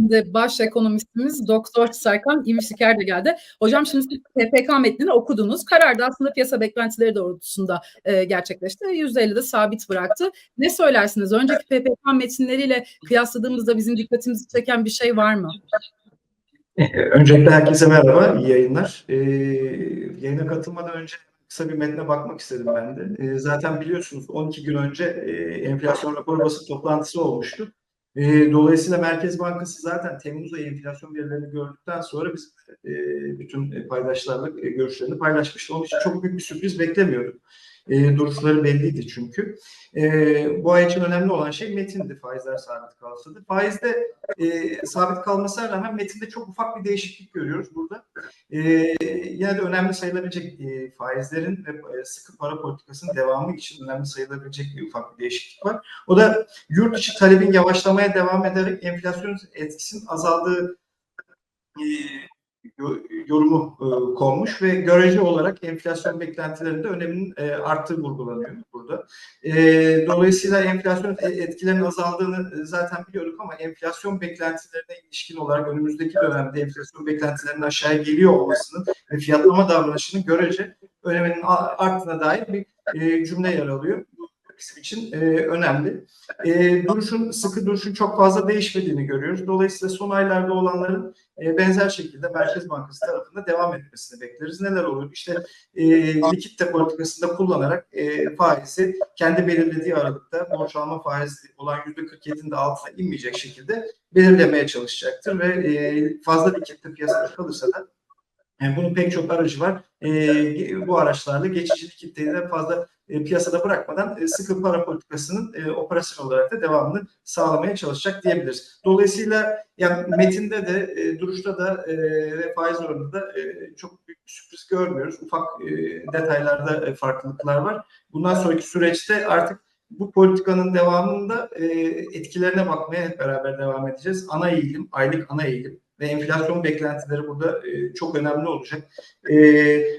Şimdi baş ekonomistimiz Doktor Serkan İvişiker de geldi. Hocam şimdi siz PPK metnini okudunuz. Karar da aslında piyasa beklentileri doğrultusunda e, gerçekleşti. %50'de sabit bıraktı. Ne söylersiniz? Önceki PPK metinleriyle kıyasladığımızda bizim dikkatimizi çeken bir şey var mı? Öncelikle herkese merhaba, iyi yayınlar. Ee, yayına katılmadan önce kısa bir metne bakmak istedim ben de. Ee, zaten biliyorsunuz 12 gün önce e, enflasyon raporu basın toplantısı olmuştu. E, dolayısıyla Merkez Bankası zaten Temmuz ayı enflasyon verilerini gördükten sonra biz e, bütün paydaşlarla e, görüşlerini paylaşmıştı. Onun için çok büyük bir sürpriz beklemiyorduk. E, duruşları belliydi çünkü. E, bu ay için önemli olan şey metindi faizler sabit kalsaydı. Faizde e, sabit kalmasına rağmen metinde çok ufak bir değişiklik görüyoruz burada. E, yine de önemli sayılabilecek e, faizlerin ve e, sıkı para politikasının devamı için önemli sayılabilecek bir ufak bir değişiklik var. O da yurt içi talebin yavaşlamaya devam ederek enflasyon etkisinin azaldığı e, yorumu e, konmuş ve görece olarak enflasyon beklentilerinde öneminin e, arttığı vurgulanıyor burada. E, dolayısıyla enflasyon etkilerinin azaldığını zaten biliyorduk ama enflasyon beklentilerine ilişkin olarak önümüzdeki dönemde enflasyon beklentilerinin aşağıya geliyor olmasının ve fiyatlama davranışının görece öneminin arttığına dair bir e, cümle yer alıyor bizim için e, önemli. E, duruşun, sıkı duruşun çok fazla değişmediğini görüyoruz. Dolayısıyla son aylarda olanların e, benzer şekilde Merkez Bankası tarafında devam etmesini bekleriz. Neler olur? İşte e, likitte politikasında kullanarak e, faizi kendi belirlediği aralıkta borç alma faizi olan %47'nin de altına inmeyecek şekilde belirlemeye çalışacaktır ve e, fazla likitte piyasada kalırsa da yani bunun pek çok aracı var. E, bu araçlarla geçici likiditeyi de fazla e, piyasada bırakmadan e, sıkı para politikasının e, operasyon olarak da devamını sağlamaya çalışacak diyebiliriz. Dolayısıyla yani metinde de e, duruşta da e, ve faiz oranında da e, çok büyük bir sürpriz görmüyoruz. Ufak e, detaylarda e, farklılıklar var. Bundan sonraki süreçte artık bu politikanın devamında e, etkilerine bakmaya hep beraber devam edeceğiz. Ana eğilim, aylık ana eğilim ve enflasyon beklentileri burada e, çok önemli olacak. E,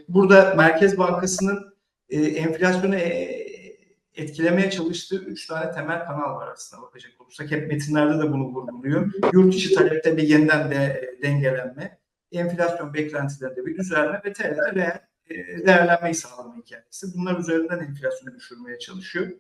burada Merkez Bankası'nın e, enflasyonu e, etkilemeye çalıştığı üç tane temel kanal var aslında bakacak olursak. Hep metinlerde de bunu vurguluyor. Yurt içi talepte bir yeniden de dengelenme, enflasyon beklentilerinde bir düzelme ve TL'de reel e, değerlenmeyi sağlama hikayesi. Bunlar üzerinden enflasyonu düşürmeye çalışıyor.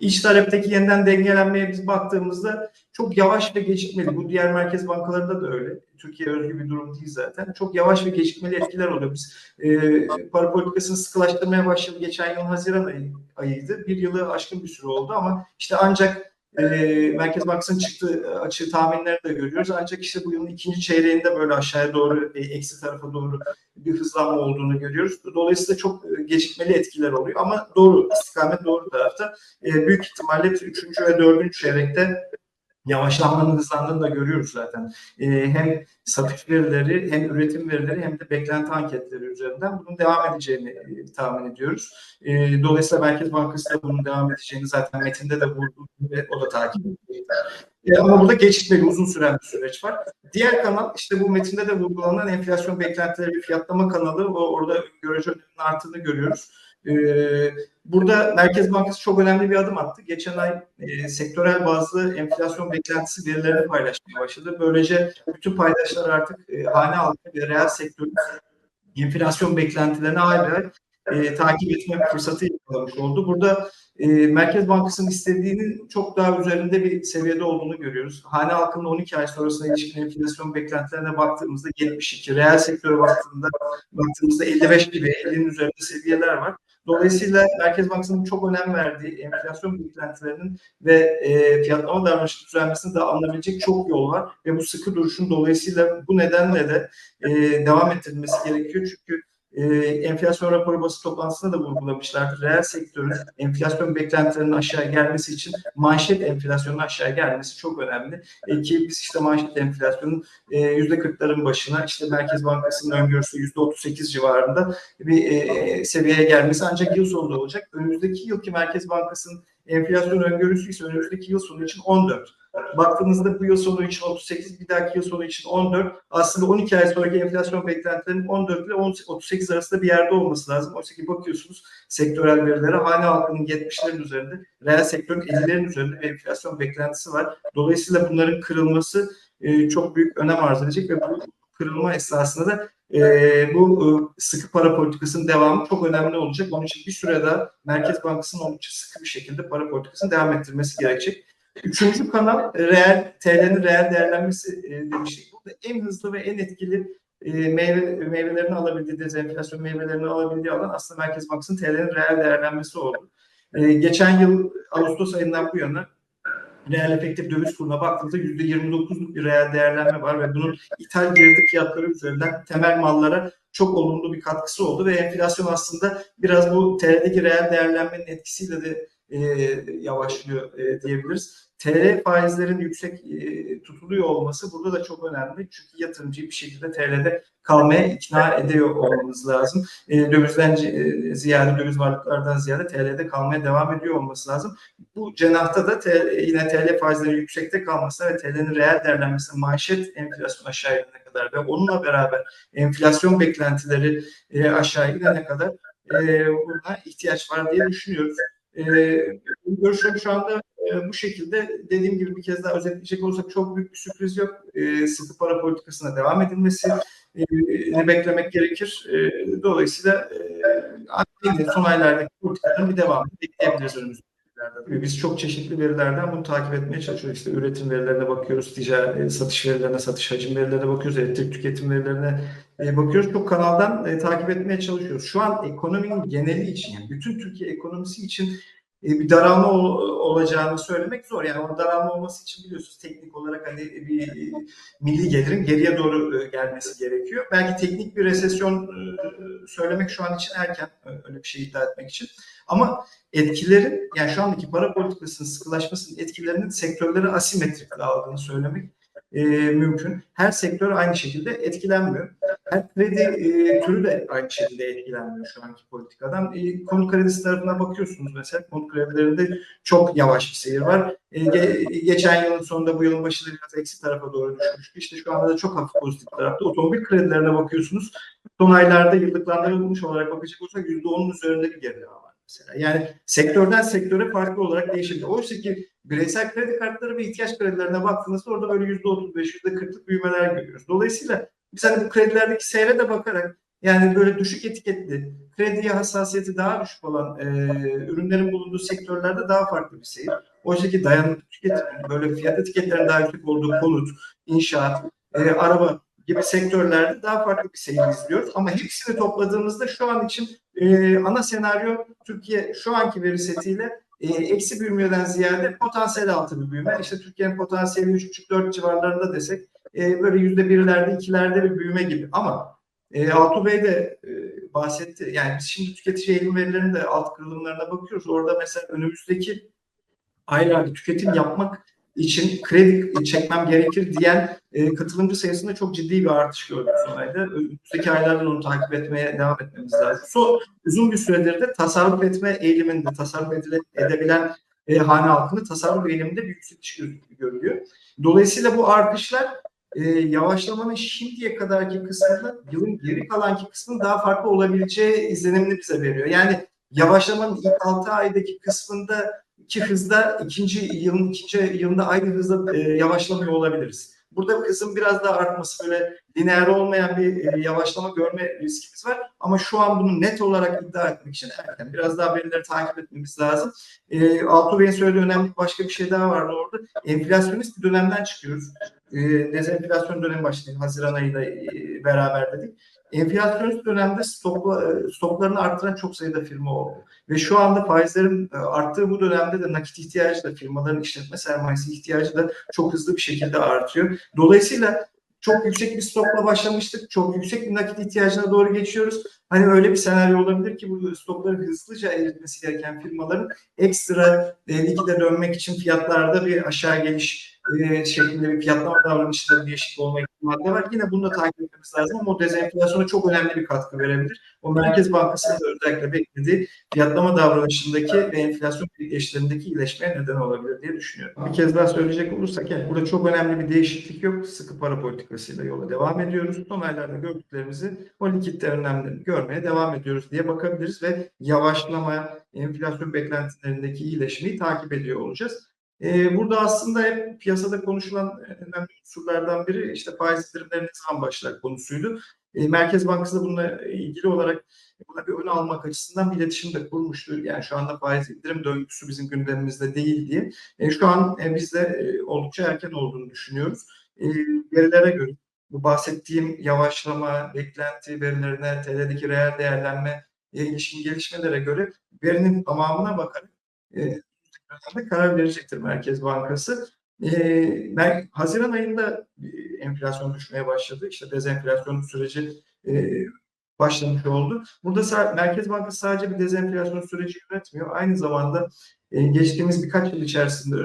İç talepteki yeniden dengelenmeye biz baktığımızda çok yavaş ve gecikmeli. Bu diğer merkez bankalarında da öyle. Türkiye özgü bir durum değil zaten. Çok yavaş ve gecikmeli etkiler oluyor. Biz e, para politikasını sıkılaştırmaya başladı. Geçen yıl Haziran ayı, ayıydı. Bir yılı aşkın bir süre oldu ama işte ancak e, Merkez Bankası'nın çıktığı açığı tahminleri de görüyoruz. Ancak işte bu yılın ikinci çeyreğinde böyle aşağıya doğru, e, eksi tarafa doğru bir hızlanma olduğunu görüyoruz. Dolayısıyla çok e, gecikmeli etkiler oluyor ama doğru, istikamet doğru tarafta. E, büyük ihtimalle üçüncü ve dördüncü çeyrekte yavaşlanmanın hızlandığını da görüyoruz zaten. E, hem satış verileri hem üretim verileri hem de beklenti anketleri üzerinden bunun devam edeceğini e, tahmin ediyoruz. E, dolayısıyla Merkez Bankası da bunun devam edeceğini zaten metinde de vurdu ve o da takip ediyor. E, ama burada geçitmeli uzun süren bir süreç var. Diğer kanal işte bu metinde de vurgulanan enflasyon beklentileri fiyatlama kanalı. O, orada görece öneminin arttığını görüyoruz. Ee, burada Merkez Bankası çok önemli bir adım attı. Geçen ay e, sektörel bazlı enflasyon beklentisi verilerini paylaşmaya başladı. Böylece bütün paydaşlar artık e, hane halkı ve reel sektörün enflasyon beklentilerini hala e, takip etme fırsatı yakalamış oldu. Burada e, Merkez Bankası'nın istediğinin çok daha üzerinde bir seviyede olduğunu görüyoruz. Hane halkının 12 ay sonrasına ilişkin enflasyon beklentilerine baktığımızda 72, reel sektöre baktığımızda baktığımızda 55 gibi 50'nin üzerinde seviyeler var. Dolayısıyla Merkez Bankası'nın çok önem verdiği enflasyon beklentilerinin ve e, fiyatlama davranışı düzenlemesini de alınabilecek çok yol var ve bu sıkı duruşun dolayısıyla bu nedenle de e, devam ettirilmesi gerekiyor. Çünkü e, enflasyon raporu basın toplantısında da vurgulamışlardı. Reel sektörün enflasyon beklentilerinin aşağı gelmesi için manşet enflasyonun aşağı gelmesi çok önemli. E, ki biz işte manşet enflasyonun e, %40'ların başına işte Merkez Bankası'nın öngörüsü yüzde 38 civarında bir e, seviyeye gelmesi ancak yıl sonunda olacak. Önümüzdeki yılki Merkez Bankası'nın enflasyon öngörüsü ise önümüzdeki yıl sonu için 14. Baktığınızda bu yıl sonu için 38, bir dahaki yıl sonu için 14. Aslında 12 ay sonraki enflasyon beklentilerinin 14 ile 38 arasında bir yerde olması lazım. Oysa ki bakıyorsunuz sektörel verilere hane halkının 70'lerin üzerinde, reel sektörün 50'lerin üzerinde bir enflasyon beklentisi var. Dolayısıyla bunların kırılması e, çok büyük önem arz edecek ve bu kırılma esnasında da e, bu e, sıkı para politikasının devamı çok önemli olacak. Onun için bir süre daha Merkez Bankası'nın oldukça sıkı bir şekilde para politikasını devam ettirmesi gerekecek. Üçüncü kanal reel TL'nin reel değerlenmesi e, demiştik. Burada en hızlı ve en etkili e, meyve meyvelerini alabildiği, dezenflasyon meyvelerini alabildiği alan aslında Merkez Bankası'nın TL'nin reel değerlenmesi oldu. E, geçen yıl Ağustos ayından bu yana reel efektif döviz kuruna baktığımızda %29'luk bir reel değerlenme var ve bunun ithal girdi fiyatları üzerinden temel mallara çok olumlu bir katkısı oldu ve enflasyon aslında biraz bu TL'deki reel değerlenmenin etkisiyle de e, yavaşlıyor e, diyebiliriz. TL faizlerin yüksek e, tutuluyor olması burada da çok önemli. Çünkü yatırımcıyı bir şekilde TL'de kalmaya ikna ediyor olmamız lazım. E, dövizden e, ziyade, döviz varlıklardan ziyade TL'de kalmaya devam ediyor olması lazım. Bu cenahta da TL, yine TL faizleri yüksekte kalması ve TL'nin reel değerlenmesi, manşet enflasyon aşağı inene kadar ve onunla beraber enflasyon beklentileri e, aşağı inene kadar e, buna ihtiyaç var diye düşünüyoruz. E, görüşüm şu anda e, bu şekilde dediğim gibi bir kez daha özetleyecek olursak çok büyük bir sürpriz yok. E, sıkı para politikasına devam edilmesi e, beklemek gerekir. E, dolayısıyla e, son aylardaki politikaların bir devamını bekleyebiliriz önümüzde. Biz çok çeşitli verilerden bunu takip etmeye çalışıyoruz. İşte üretim verilerine bakıyoruz, ticari satış verilerine, satış hacim verilerine bakıyoruz, elektrik tüketim verilerine e, bakıyoruz. Çok kanaldan e, takip etmeye çalışıyoruz. Şu an ekonominin geneli için, yani bütün Türkiye ekonomisi için e, bir daralma olacağını söylemek zor. Yani o daralma olması için biliyorsunuz teknik olarak hani bir milli gelirin geriye doğru gelmesi gerekiyor. Belki teknik bir resesyon söylemek şu an için erken öyle bir şey iddia etmek için. Ama etkilerin yani şu andaki para politikasının sıkılaşmasının etkilerinin sektörlere asimetrik aldığını söylemek e, mümkün. Her sektör aynı şekilde etkilenmiyor. Her kredi e, türü de aynı şekilde etkilenmiyor şu anki politikadan. E, konut kredisi tarafına bakıyorsunuz mesela. Konut kredilerinde çok yavaş bir seyir var. E, ge, geçen yılın sonunda bu yılın başında biraz eksi tarafa doğru düşmüştü. İşte şu anda da çok hafif pozitif tarafta. Otomobil kredilerine bakıyorsunuz. Son aylarda yıllıklandırılmış olarak bakacak olursak %10'un üzerinde bir gerileme var mesela. Yani sektörden sektöre farklı olarak değişebilir. Oysa ki bireysel kredi kartları ve ihtiyaç kredilerine baktığınızda orada böyle yüzde otuz beş, yüzde kırklık büyümeler görüyoruz. Dolayısıyla biz hani bu kredilerdeki seyre de bakarak yani böyle düşük etiketli, krediye hassasiyeti daha düşük olan e, ürünlerin bulunduğu sektörlerde daha farklı bir seyir. Oysa ki dayanıklı tüketim, böyle fiyat etiketlerinin daha yüksek olduğu konut, inşaat, e, araba gibi sektörlerde daha farklı bir seyir izliyoruz. Ama hepsini topladığımızda şu an için e, ana senaryo Türkiye şu anki veri setiyle e, eksi büyümeden ziyade potansiyel altı bir büyüme. İşte Türkiye'nin potansiyeli 3,5-4 civarlarında desek e, böyle yüzde birlerde, ikilerde bir büyüme gibi. Ama e, Altuğ Bey de e, bahsetti. Yani biz şimdi tüketici eğilim verilerinin de alt kırılımlarına bakıyoruz. Orada mesela önümüzdeki aylarda tüketim yapmak için kredi çekmem gerekir diyen e, katılımcı sayısında çok ciddi bir artış gördük son ayda. Önümüzdeki aylarda onu takip etmeye devam etmemiz lazım. Son uzun bir süredir de tasarruf etme eğiliminde, tasarruf edile, edebilen e, hane halkını tasarruf eğiliminde bir yükseliş görülüyor. Dolayısıyla bu artışlar e, yavaşlamanın şimdiye kadarki kısmında yılın geri kalanki kısmının daha farklı olabileceği izlenimini bize veriyor. Yani yavaşlamanın ilk 6 aydaki kısmında ki hızda ikinci yılın ikinci yılında aynı hızda e, yavaşlamıyor olabiliriz. Burada kısım biraz daha artması böyle lineer olmayan bir e, yavaşlama görme riskimiz var. Ama şu an bunu net olarak iddia etmek için erken. Biraz daha verileri takip etmemiz lazım. E, Altuğ Bey'in söylediği önemli başka bir şey daha vardı orada. Enflasyonist bir dönemden çıkıyoruz. E, dezenflasyon dönemi başladı. Haziran ayıyla e, beraber dedik enflasyonist dönemde stokla, e, stoklarını arttıran çok sayıda firma oldu. Ve şu anda faizlerin e, arttığı bu dönemde de nakit ihtiyacı da firmaların işletme sermayesi ihtiyacı da çok hızlı bir şekilde artıyor. Dolayısıyla çok yüksek bir stokla başlamıştık. Çok yüksek bir nakit ihtiyacına doğru geçiyoruz. Hani öyle bir senaryo olabilir ki bu stokları hızlıca eritmesi gereken firmaların ekstra e, likide dönmek için fiyatlarda bir aşağı geliş e, şeklinde bir fiyatlama davranışında bir olma ihtimali var. Yine bunu da takip etmemiz lazım ama o dezenflasyona çok önemli bir katkı verebilir. O Merkez Bankası'nın özellikle beklediği fiyatlama davranışındaki ve enflasyon eşlerindeki iyileşmeye neden olabilir diye düşünüyorum. Bir kez daha söyleyecek olursak yani burada çok önemli bir değişiklik yok. Sıkı para politikasıyla yola devam ediyoruz. Son aylarda gördüklerimizi o likitte önlemlerini görmeye devam ediyoruz diye bakabiliriz ve yavaşlama, enflasyon beklentilerindeki iyileşmeyi takip ediyor olacağız. E, burada aslında hep piyasada konuşulan önemli unsurlardan biri işte faiz indirimleri zaman başlar konusuydu. E, Merkez Bankası da bununla ilgili olarak buna bir ön almak açısından bir iletişim de kurmuştu. Yani şu anda faiz indirim döngüsü bizim gündemimizde değil diye. E, şu an e, biz de e, oldukça erken olduğunu düşünüyoruz. Verilere göre bu bahsettiğim yavaşlama, beklenti verilerine, TL'deki reel değerlenme e, ilişkin gelişmelere göre verinin tamamına bakarak e, karar verecektir Merkez Bankası. E, Haziran ayında enflasyon düşmeye başladı. İşte dezenflasyon süreci e, başlamış oldu. Burada Merkez Bankası sadece bir dezenflasyon süreci yönetmiyor. Aynı zamanda e, geçtiğimiz birkaç yıl içerisinde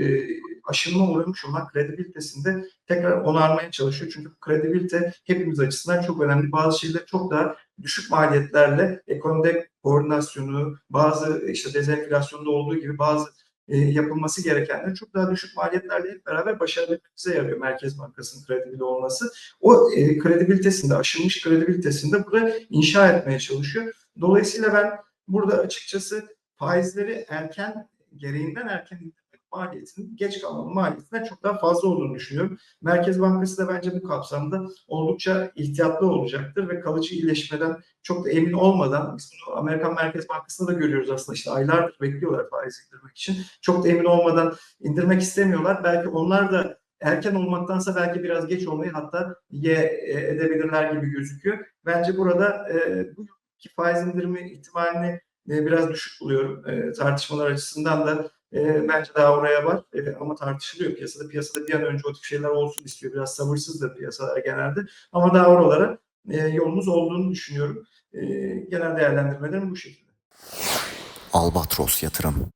e, aşınma uğramış olan kredibilitesinde tekrar onarmaya çalışıyor. Çünkü kredibilite hepimiz açısından çok önemli. Bazı şeyler çok daha düşük maliyetlerle ekonomide koordinasyonu, bazı işte dezenflasyonda olduğu gibi bazı e, yapılması gerekenler çok daha düşük maliyetlerle hep beraber başarabilmemize yarıyor Merkez Bankası'nın kredibil olması. O e, kredibilitesinde, aşılmış kredibilitesinde burada inşa etmeye çalışıyor. Dolayısıyla ben burada açıkçası faizleri erken, gereğinden erken maliyetinin geç kalmanın maliyetinden çok daha fazla olduğunu düşünüyorum. Merkez Bankası da bence bu kapsamda oldukça ihtiyatlı olacaktır ve kalıcı iyileşmeden çok da emin olmadan biz bunu Amerikan Merkez Bankası'nda da görüyoruz aslında işte aylardır bekliyorlar faiz indirmek için. Çok da emin olmadan indirmek istemiyorlar. Belki onlar da erken olmaktansa belki biraz geç olmayı hatta ye edebilirler gibi gözüküyor. Bence burada e, bu ki faiz indirimi ihtimalini e, biraz düşük buluyorum. E, tartışmalar açısından da e, bence daha oraya var e, ama tartışılıyor piyasada. Piyasada bir an önce o tip şeyler olsun istiyor. Biraz sabırsız da piyasalar genelde ama daha oralara e, yolumuz olduğunu düşünüyorum. E, genel değerlendirmelerim bu şekilde. Albatros Yatırım